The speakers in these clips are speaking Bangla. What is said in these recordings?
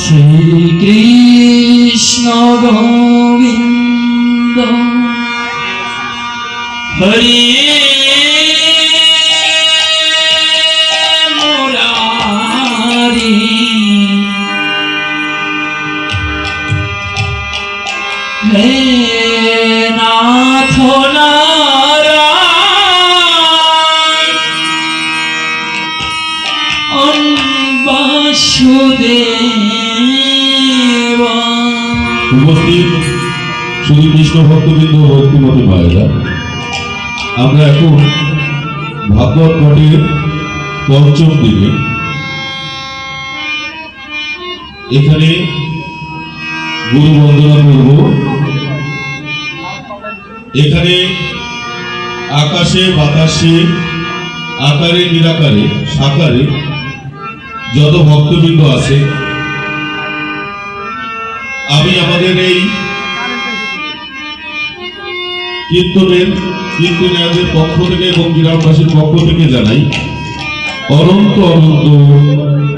শ্রীকৃষ্ণ গোবিন্দ। হরে নারায়ণ আমরা এখন ভাগবত মঠের পঞ্চম দিনে এখানে গুরু বন্দনা করব। এখানে আকাশে, বাতাসে, আকারে, নিরাকারে, সাকারে যত ভক্তবৃন্দ আছে আমি আমাদের এই কীর্তনের কীর্তনের পক্ষ থেকে এবং গ্রামবাসীর পক্ষ থেকে জানাই অনন্ত অনন্ত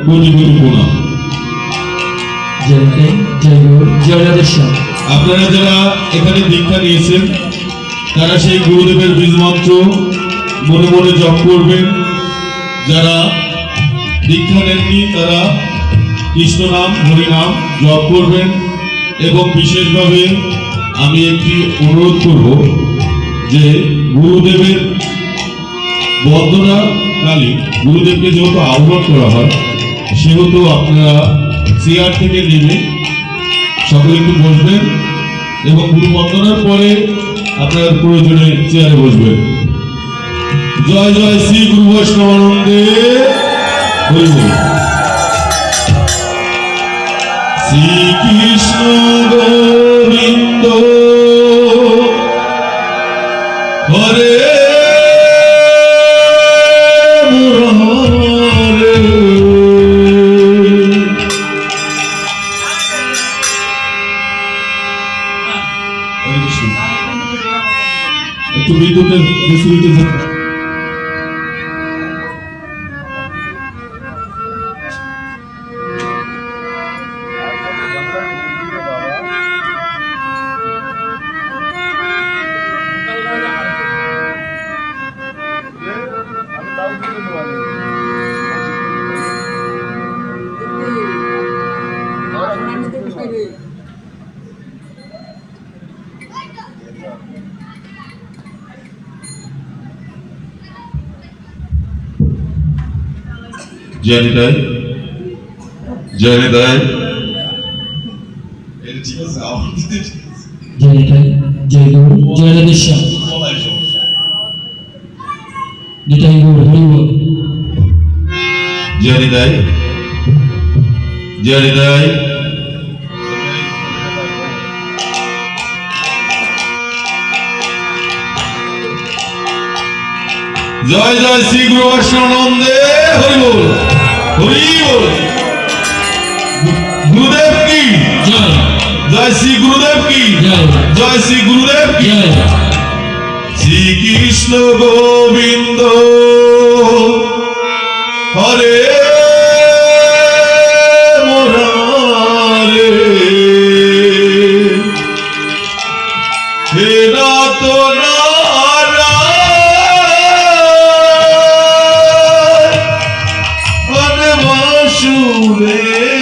কোটি প্রণাম। আপনারা যারা এখানে দীক্ষা নিয়েছেন তারা সেই গুরুদেবের বীজ মন্ত্র মনে মনে জপ করবেন। যারা দীক্ষা নেননি তারা কৃষ্ণ নাম, হরি জপ করবেন? এবং বিশেষভাবে আমি একটি অনুরোধ করব যে গুরুদেবের বন্দনা কালী গুরুদেবকে যেহেতু আহ্বান করা হয়, সেহেতু আপনারা চেয়ার থেকে নেমে সকলে একটু বসবেন এবং গুরু বন্দনার পরে আপনার প্রয়োজনে চেয়ারে বসবেন। জয় জয় শ্রী গুরু বৈষ্ণবানন্দে হরি বল। শ্রীকৃষ্ণ গোবিন্দ হরে নিতাই গৌর হরি বল। জয় জয় নিতাই জয় জয় শ্রী গুরু বৈষ্ণবনন্দে হরি বল হরি বল। গুরুদেব কি? জয়। জয় শ্রী গুরুদেব কি? জয়। জয় শ্রী গুরুদেব কি? শ্রীকৃষ্ণ গোবিন্দ। হরে বাসুদেবা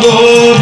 God.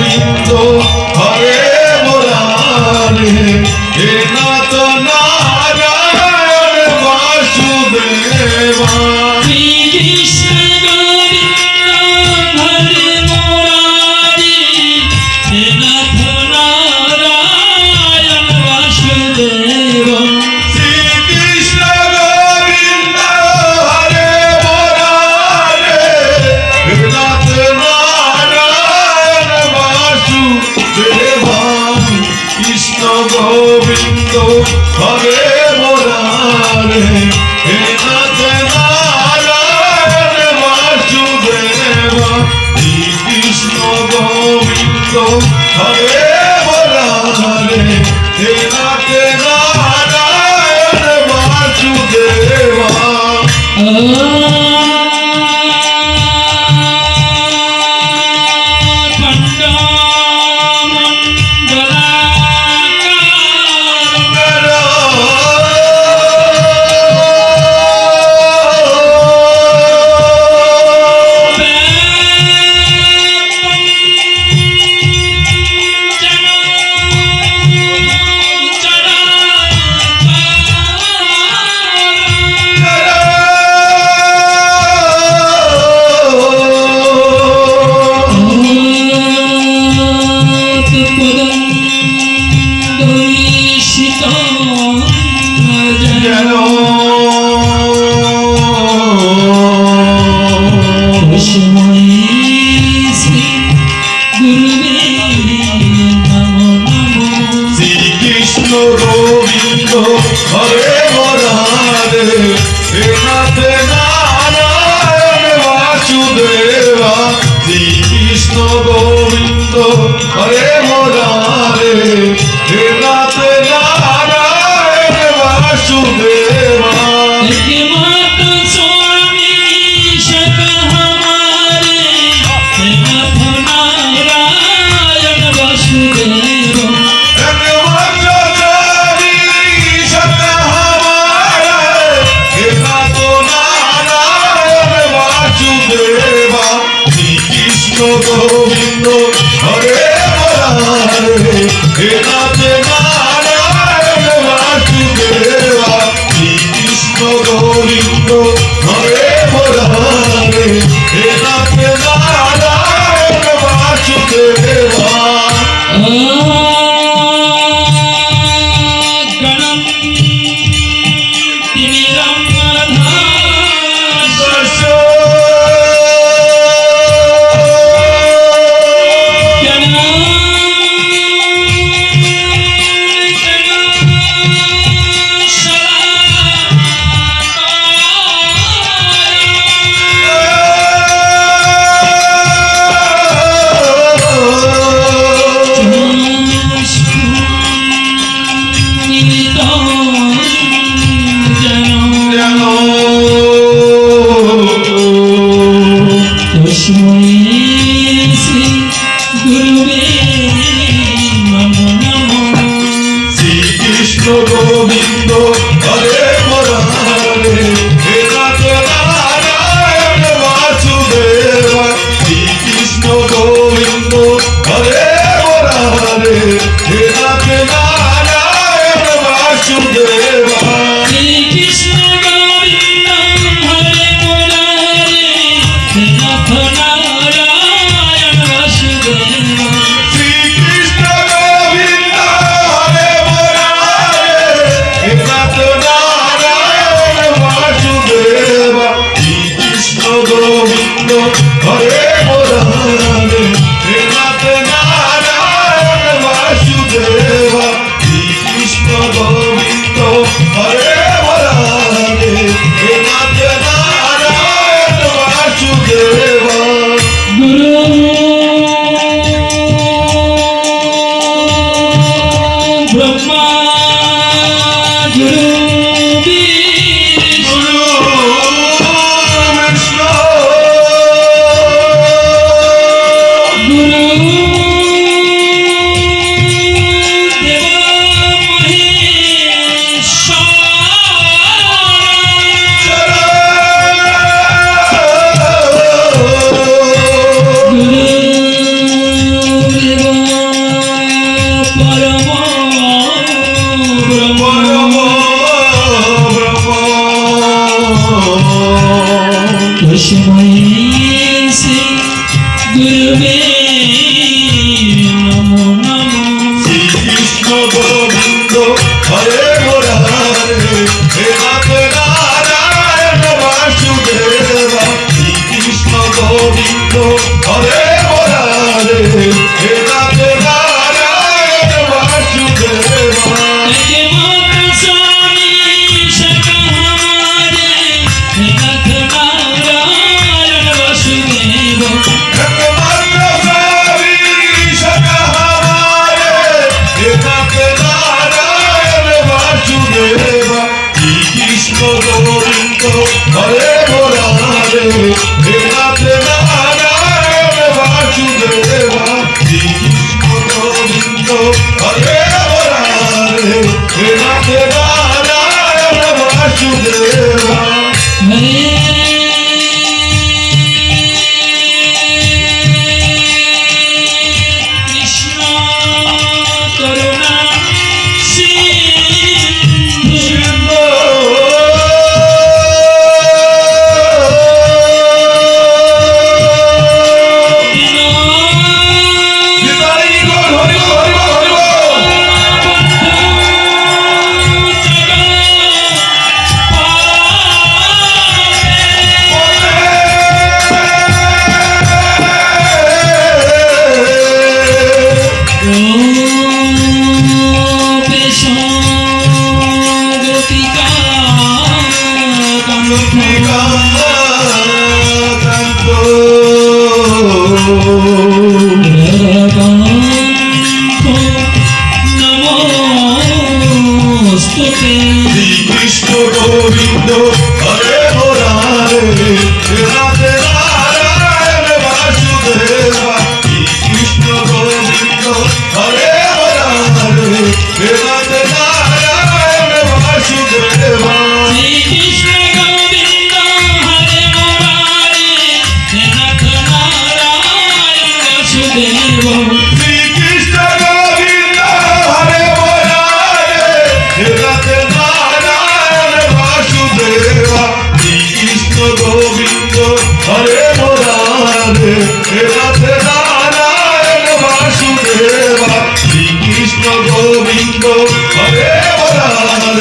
হরে মরারে নাথে নারায়ণ বাসুদেবা শ্রীকৃষ্ণ গোবিন্দ হরে মরারে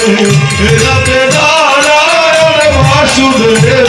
হরে নারায়ণ বাসুদেবা